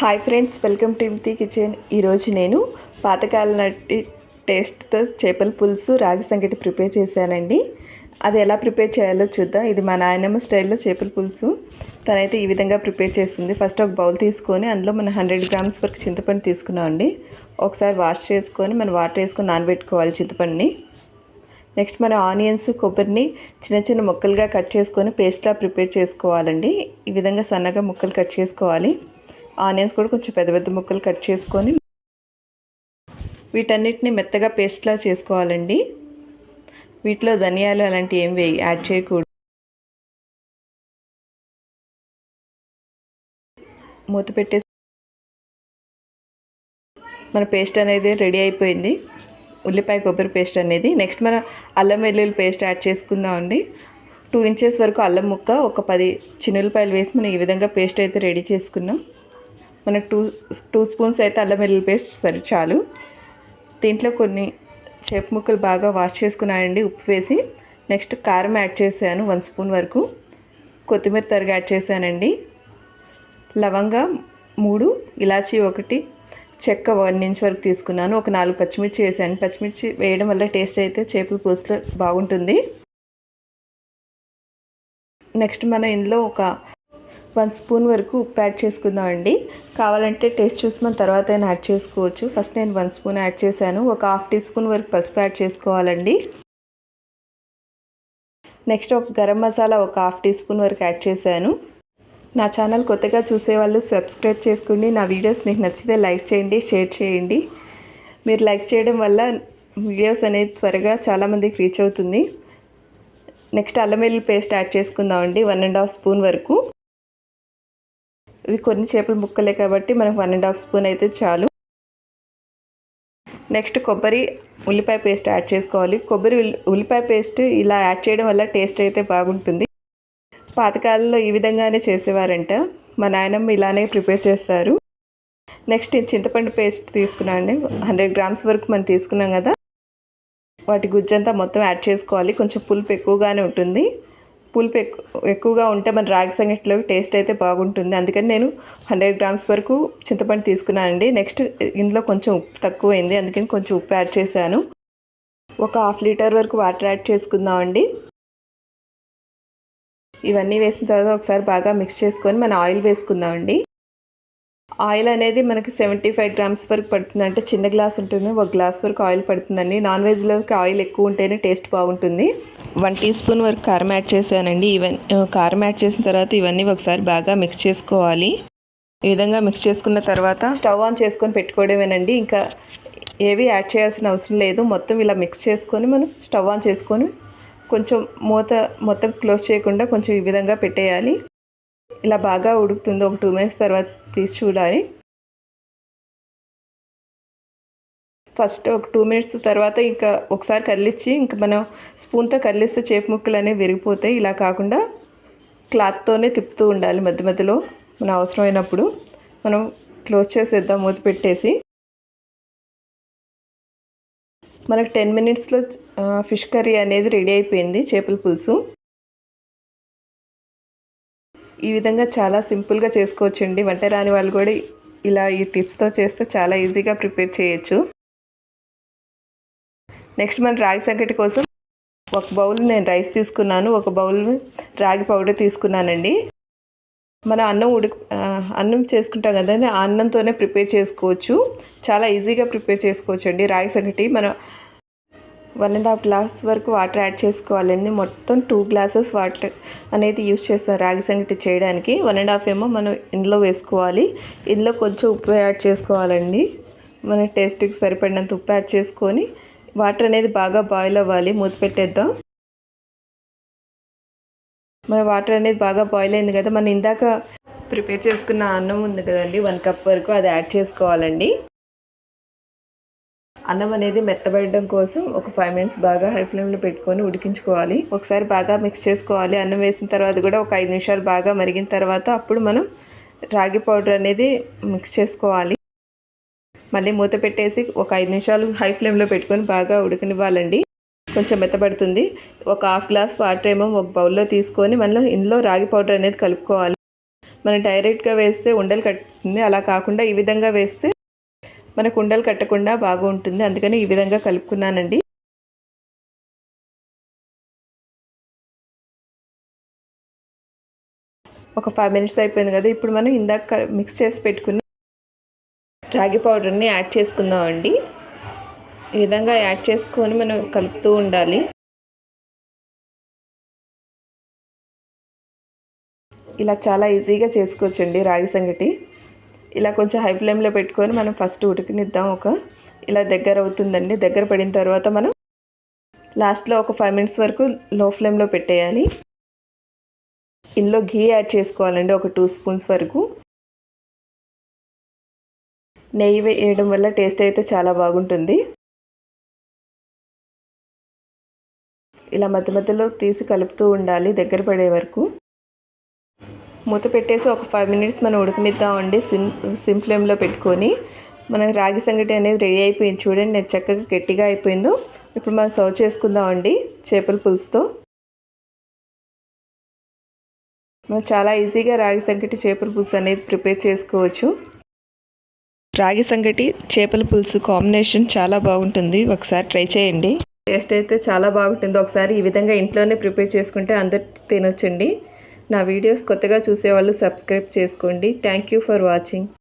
Hi friends welcome to Imti kitchen ఈరోజు నేను పాతకాల నటి టేస్ట్తో చేపల పులుసు రాగి సంగటి ప్రిపేర్ చేశానండి. అది ఎలా ప్రిపేర్ చేయాలో చూద్దాం. ఇది మా నాయనమ్మ స్టైల్లో చేపల పులుసు. తనైతే ఈ విధంగా ప్రిపేర్ చేసింది. ఫస్ట్ ఒక బౌల్ తీసుకొని అందులో మనం హండ్రెడ్ గ్రామ్స్ వరకు చింతపండు తీసుకున్నాం అండి. ఒకసారి వాష్ చేసుకొని మనం వాటర్ వేసుకొని నానబెట్టుకోవాలి చింతపండుని. నెక్స్ట్ మనం ఆనియన్స్ కొబ్బరిని చిన్న చిన్న ముక్కలుగా కట్ చేసుకొని పేస్ట్లా ప్రిపేర్ చేసుకోవాలండి. ఈ విధంగా సన్నగా ముక్కలు కట్ చేసుకోవాలి. ఆనియన్స్ కూడా కొంచెం పెద్ద పెద్ద ముక్కలు కట్ చేసుకొని వీటన్నిటిని మెత్తగా పేస్ట్లా చేసుకోవాలండి. వీటిలో ధనియాలు అలాంటివి ఏం వేయి యాడ్ చేయకూడదు. మూత పెట్టేసి మన పేస్ట్ అనేది రెడీ అయిపోయింది. ఉల్లిపాయ కొబ్బరి పేస్ట్ అనేది. నెక్స్ట్ మనం అల్లం వెల్లుల్లి పేస్ట్ యాడ్ చేసుకుందామండి టూ ఇంచెస్ వరకు అల్లం ముక్క ఒక పది చిన్నులపాయలు వేసి మనం ఈ విధంగా పేస్ట్ అయితే రెడీ చేసుకున్నాం. మనకు టూ టూ స్పూన్స్ అయితే అల్లం వెల్లుల్లి పేస్ట్ సరి చాలు. దీంట్లో కొన్ని చేప ముక్కలు బాగా వాష్ చేసుకున్నానండి ఉప్పు వేసి. నెక్స్ట్ కారం యాడ్ చేశాను వన్ స్పూన్ వరకు. కొత్తిమీర తరిగి యాడ్ చేశానండి. లవంగా మూడు ఇలాచి ఒకటి చెక్క వన్ ఇంచ్ వరకు తీసుకున్నాను. ఒక నాలుగు పచ్చిమిర్చి వేసాను. పచ్చిమిర్చి వేయడం వల్ల టేస్ట్ అయితే చేపల పులుసులో బాగుంటుంది. నెక్స్ట్ మనం ఇందులో ఒక వన్ స్పూన్ వరకు ఉప్పు యాడ్ చేసుకుందాం అండి కావాలంటే టేస్ట్ చూసి మనం తర్వాత అయినా యాడ్ చేసుకోవచ్చు. ఫస్ట్ నేను వన్ స్పూన్ యాడ్ చేశాను. ఒక హాఫ్ టీ స్పూన్ వరకు పసుపు యాడ్ చేసుకోవాలండి. నెక్స్ట్ ఒక గరం మసాలా ఒక హాఫ్ టీ స్పూన్ వరకు యాడ్ చేశాను. నా ఛానల్ కొత్తగా చూసే వాళ్ళు సబ్స్క్రైబ్ చేసుకోండి. నా వీడియోస్ మీకు నచ్చితే లైక్ చేయండి షేర్ చేయండి. మీరు లైక్ చేయడం వల్ల వీడియోస్ అనేది త్వరగా చాలామందికి రీచ్ అవుతుంది. నెక్స్ట్ అల్లం వెల్లుల్లి పేస్ట్ యాడ్ చేసుకుందామండి. వన్ అండ్ హాఫ్ స్పూన్ వరకు. ఇవి కొన్ని చేపల ముక్కలే కాబట్టి మనకు వన్ అండ్ హాఫ్ స్పూన్ అయితే చాలు. నెక్స్ట్ కొబ్బరి ఉల్లిపాయ పేస్ట్ యాడ్ చేసుకోవాలి. కొబ్బరి ఉల్లిపాయ పేస్ట్ ఇలా యాడ్ చేయడం వల్ల టేస్ట్ అయితే బాగుంటుంది. పాతకాలంలో ఈ విధంగానే చేసేవారంట. మా నాయనమ్మ ఇలానే ప్రిపేర్ చేస్తారు. నెక్స్ట్ చింతపండు పేస్ట్ తీసుకున్నాండి హండ్రెడ్ గ్రామ్స్ వరకు మనం తీసుకున్నాం కదా. వాటి గుజ్జంతా మొత్తం యాడ్ చేసుకోవాలి. కొంచెం పులుపు ఎక్కువగానే ఉంటుంది. పులుపు ఎక్కువ ఎక్కువగా ఉంటే మన రాగి సంగట్లో టేస్ట్ అయితే బాగుంటుంది. అందుకని నేను హండ్రెడ్ గ్రామ్స్ వరకు చింతపండు తీసుకున్నానండి. నెక్స్ట్ ఇందులో కొంచెం ఉప్పు తక్కువైంది. అందుకని కొంచెం ఉప్పు యాడ్ చేశాను. ఒక హాఫ్ లీటర్ వరకు వాటర్ యాడ్ చేసుకుందామండి. ఇవన్నీ వేసిన తర్వాత ఒకసారి బాగా మిక్స్ చేసుకొని మనం ఆయిల్ వేసుకుందామండి. ఆయిల్ అనేది మనకి సెవెంటీ ఫైవ్ గ్రామ్స్ వరకు పడుతుంది. అంటే చిన్న గ్లాస్ ఉంటుంది ఒక గ్లాస్ వరకు ఆయిల్ పడుతుందండి. నాన్ వెజ్లోకి ఆయిల్ ఎక్కువ ఉంటేనే టేస్ట్ బాగుంటుంది. వన్ టీ స్పూన్ వరకు కారం యాడ్ చేశానండి. ఈవెన్ కారం యాడ్ చేసిన తర్వాత ఇవన్నీ ఒకసారి బాగా మిక్స్ చేసుకోవాలి. ఈ విధంగా మిక్స్ చేసుకున్న తర్వాత స్టవ్ ఆన్ చేసుకొని పెట్టుకోవడమేనండి. ఇంకా ఏవి యాడ్ చేయాల్సిన అవసరం లేదు. మొత్తం ఇలా మిక్స్ చేసుకొని మనం స్టవ్ ఆన్ చేసుకొని కొంచెం మూత మొత్తం క్లోజ్ చేయకుండా కొంచెం ఈ విధంగా పెట్టేయాలి. ఇలా బాగా ఉడుకుతుంది ఒక టూ మినిట్స్ తర్వాత తీసి చూడాలి. ఫస్ట్ ఒక టూ మినిట్స్ తర్వాత ఇంకా ఒకసారి కదిలిచ్చి ఇంకా మనం స్పూన్తో కదిలిస్తే చేప ముక్కలు అనేవి విరిగిపోతాయి. ఇలా కాకుండా క్లాత్తోనే తిప్పుతూ ఉండాలి మధ్య మధ్యలో మన అవసరమైనప్పుడు. మనం క్లోజ్ చేసేద్దాం మూత పెట్టేసి. మనకు టెన్ మినిట్స్లో ఫిష్ కర్రీ అనేది రెడీ అయిపోయింది చేపల పులుసు. ఈ విధంగా చాలా సింపుల్గా చేసుకోవచ్చండి. వంట రాని వాళ్ళు కూడా ఇలా ఈ టిప్స్తో చేస్తే చాలా ఈజీగా ప్రిపేర్ చేయొచ్చు. నెక్స్ట్ మన రాగి సంగటి కోసం ఒక బౌల్ నేను రైస్ తీసుకున్నాను. ఒక బౌల్ రాగి పౌడర్ తీసుకున్నానండి. మన అన్నం ఉడికి అన్నం చేసుకుంటాం కదండి ఆ అన్నంతోనే ప్రిపేర్ చేసుకోవచ్చు. చాలా ఈజీగా ప్రిపేర్ చేసుకోవచ్చు అండి రాగి సంగటి మనం వన్ అండ్ హాఫ్ గ్లాస్ వరకు వాటర్ యాడ్ చేసుకోవాలండి మొత్తం టూ గ్లాసెస్ వాటర్ అనేది యూస్ చేస్తాం రాగి సంగటి చేయడానికి. వన్ అండ్ హాఫ్ ఏమో మనం ఇందులో వేసుకోవాలి. ఇందులో కొంచెం ఉప్పు యాడ్ చేసుకోవాలండి. మన టేస్ట్కి సరిపడినంత ఉప్పు యాడ్ చేసుకొని వాటర్ అనేది బాగా బాయిల్ అవ్వాలి. మూత పెట్టేద్దాం. మన వాటర్ అనేది బాగా బాయిల్ అయింది కదా. మనం ఇందాక ప్రిపేర్ చేసుకున్న అన్నం ఉంది కదండి. వన్ కప్ వరకు అది యాడ్ చేసుకోవాలండి. అన్నం అనేది మెత్తబడడం కోసం ఒక ఫైవ్ మినిట్స్ బాగా హై ఫ్లేమ్లో పెట్టుకొని ఉడికించుకోవాలి. ఒకసారి బాగా మిక్స్ చేసుకోవాలి. అన్నం వేసిన తర్వాత కూడా ఒక ఐదు నిమిషాలు బాగా మరిగిన తర్వాత అప్పుడు మనం రాగి పౌడర్ అనేది మిక్స్ చేసుకోవాలి. మళ్ళీ మూత పెట్టేసి ఒక ఐదు నిమిషాలు హై ఫ్లేమ్లో పెట్టుకొని బాగా ఉడకనివ్వాలండి. కొంచెం మెత్తబడుతుంది. ఒక హాఫ్ గ్లాస్ వాటర్ ఏమో ఒక బౌల్లో తీసుకొని మనం ఇందులో రాగి పౌడర్ అనేది కలుపుకోవాలి. మనం డైరెక్ట్గా వేస్తే ఉండలు కట్టుతుంది అలా కాకుండా ఈ విధంగా వేస్తే మన కుండలు కట్టకుండా బాగుంటుంది. అందుకని ఈ విధంగా కలుపుకున్నానండి. ఒక ఫైవ్ మినిట్స్ అయిపోయింది కదా ఇప్పుడు మనం ఇందాక మిక్స్ చేసి పెట్టుకుని రాగి పౌడర్ని యాడ్ చేసుకుందామండి. ఈ విధంగా యాడ్ చేసుకొని మనం కలుపుతూ ఉండాలి. ఇలా చాలా ఈజీగా చేసుకోవచ్చండి రాగి సంగటి. ఇలా కొంచెం హై ఫ్లేమ్లో పెట్టుకొని మనం ఫస్ట్ ఉడికినిద్దాం ఒక. ఇలా దగ్గర అవుతుందండి. దగ్గర పడిన తర్వాత మనం లాస్ట్లో ఒక ఫైవ్ మినిట్స్ వరకు లో ఫ్లేమ్లో పెట్టేయాలి. ఇందులో ఘీ యాడ్ చేసుకోవాలండి ఒక టూ స్పూన్స్ వరకు. నెయ్యి వేయడం వల్ల టేస్ట్ అయితే చాలా బాగుంటుంది. ఇలా మధ్య మధ్యలో తీసి కలుపుతూ ఉండాలి దగ్గర పడే వరకు. మూత పెట్టేసి ఒక ఫైవ్ మినిట్స్ మనం ఉడకనిద్దామండి సిమ్ సిమ్ ఫ్లేమ్లో పెట్టుకొని. మన రాగి సంగటి అనేది రెడీ అయిపోయింది. చూడండి నేను చక్కగా గట్టిగా అయిపోయిందో. ఇప్పుడు మనం సర్వ్ చేసుకుందామండి చేపల పులుసుతో. మనం చాలా ఈజీగా రాగి సంగటి చేపల పులుసు అనేది ప్రిపేర్ చేసుకోవచ్చు. రాగి సంగటి చేపల పులుసు కాంబినేషన్ చాలా బాగుంటుంది. ఒకసారి ట్రై చేయండి. టేస్ట్ అయితే చాలా బాగుంటుంది. ఒకసారి ఈ విధంగా ఇంట్లోనే ప్రిపేర్ చేసుకుంటే అందరు తినొచ్చండి. నా వీడియోస్ కొత్తగా చూసేవాళ్ళు సబ్స్క్రైబ్ చేసుకోండి. Thank you for watching.